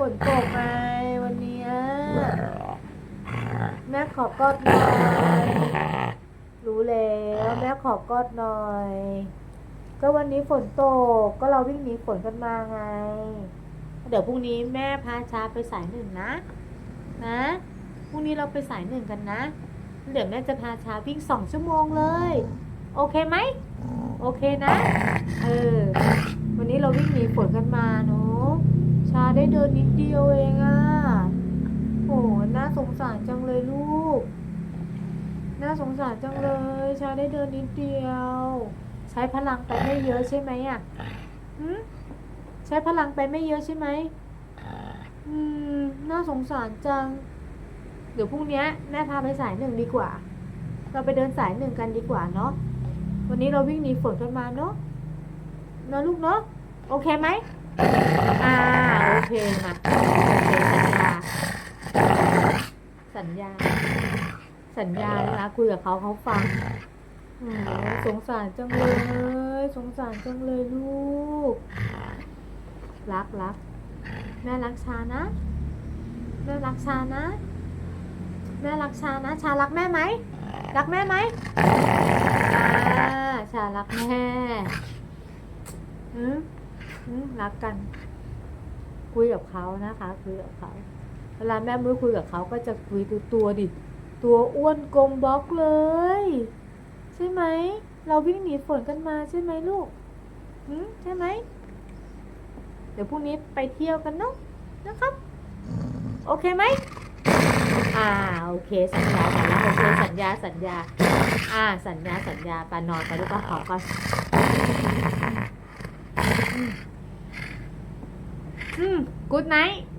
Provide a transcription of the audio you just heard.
ฝนตกไงวันเนี้ยแม่ขอกอดหน่อยรู้แล้วแม่ขอกอดหน่อย ก็วันนี้ฝนตกก็เราวิ่งหนีฝนกันมาไง เดี๋ยวพรุ่งนี้แม่พาชาไปสายหนึ่งนะ นะพรุ่งนี้เราไปสายหนึ่งกันนะ เดี๋ยวแม่จะพาชาวิ่งสองชั่วโมงเลย โอเคไหม โอเคนะ เออ วันนี้เราวิ่งหนีฝนกันมาเนาะชา ได้เดินนิดเดียวเองอะ่ะโหน่าสงสารจังเลยลูก น่าสงสารจังเลย ชาได้เดินนิดเดียว ใช้พลังไปไม่เยอะใช่ไหมอะ่ะหืมใช้พลังไปไม่เยอะใช่ไหมอืม น่าสงสารจัง เดี๋ยวพรุ่งนี้แม่พาไปสายหนึ่งดีกว่า เราไปเดินสายหนึ่งกันดีกว่าเนาะ วันนี้เราวิ่งหนีฝนกันมาเนาะนะลูกเนาะ โอเคไหมอ่า เคมาโอเคสัญญา สัญญาสัญญาเลยนะคุยกับเขาเขาฟังโอ้สงสารจังเลย สงสารจังเลยลูก รักรักแม่รักชานะ แม่รักชานะ แม่รักชานะ ชารักแม่ไหม รักแม่ไหมชารักแม่รักกัน คุยกับเขานะคะ คุยกับเขาเวลาแม่มือคุยกับเขาก็จะคุยตัวตัวดิ ตัวอ้วนกลมบล็อกเลย ใช่ไหม เราวิ่งหนีฝนกันมาใช่ไหมลูกหืมใช่ไหม เดี๋ยวพรุ่งนี้ไปเที่ยวกันเนาะนะครับ โอเคไหมอ่าโอเค สัญญาสัญญาโอเคสัญญาสัญญา อ่า สัญญาสัญญาไปนอนไปลูกก็ขอก่อน Good night.